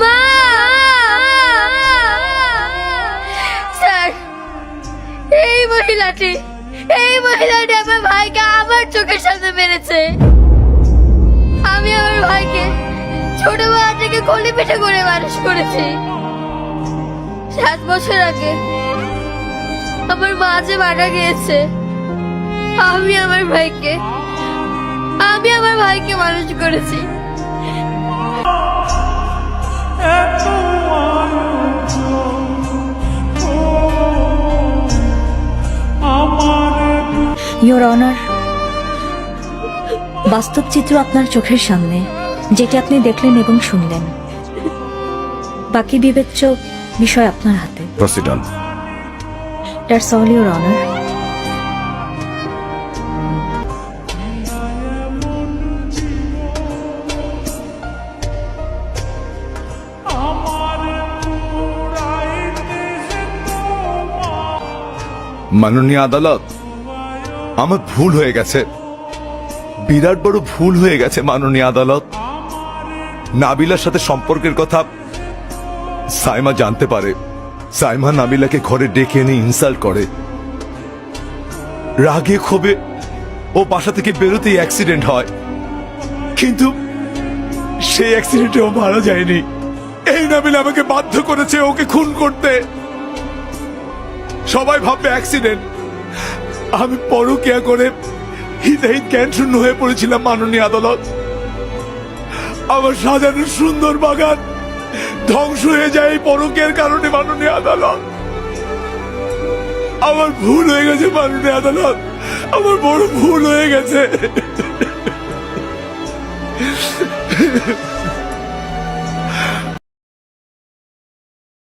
মা, স্যার, এই মহিলাটি এই মহিলাটি আমার ভাইকে আমার চোখের সামনে মেরেছে। আমি আমার ভাইকে ছোটবেলা থেকে কোলে পিঠে করে মানুষ করেছি। সাত বছর আগে আমার মা যে মারা গিয়েছে, আমি আমার ভাইকে, আমি আমার ভাইকে মানুষ করেছি। ইয়োর অনার বাস্তব চিত্র আপনার চোখের সামনে যেটি আপনি দেখলেন এবং শুনলেন। বাকি বিবেচ্য বিষয় আপনার হাতে। Proceed on that's all your honour মাননীয় আদালত আমার ভুল হয়ে গেছে। বিরাট বড় ভুল হয়ে গেছে, মাননীয় আদালত। নাবিলার সাথে সম্পর্কের কথা সাইমা জানতে পারে। সাইমা নাবিলাকে ঘরে ডেকে এনে ইনসাল্ট করে। রাগে ক্ষোভে ও বাসা থেকে বেরোতেই অ্যাক্সিডেন্ট হয়। কিন্তু সেই অ্যাক্সিডেন্টে ও মারা যায়নি। এই নাবিল আমাকে বাধ্য করেছে ওকে খুন করতে। সবাই ভাববে অ্যাক্সিডেন্ট আমি পরকিয়া করে হিতাহিত জ্ঞান শূন্য হয়ে পড়েছিলাম মাননীয় আদালত। আমার সাজানো সুন্দর বাগান ধ্বংস হয়ে যায় এই পরকের কারণে, মাননীয় আদালত। আমার ভুল হয়ে গেছে, মাননীয় আদালত। আমার বড় ভুল হয়ে গেছে।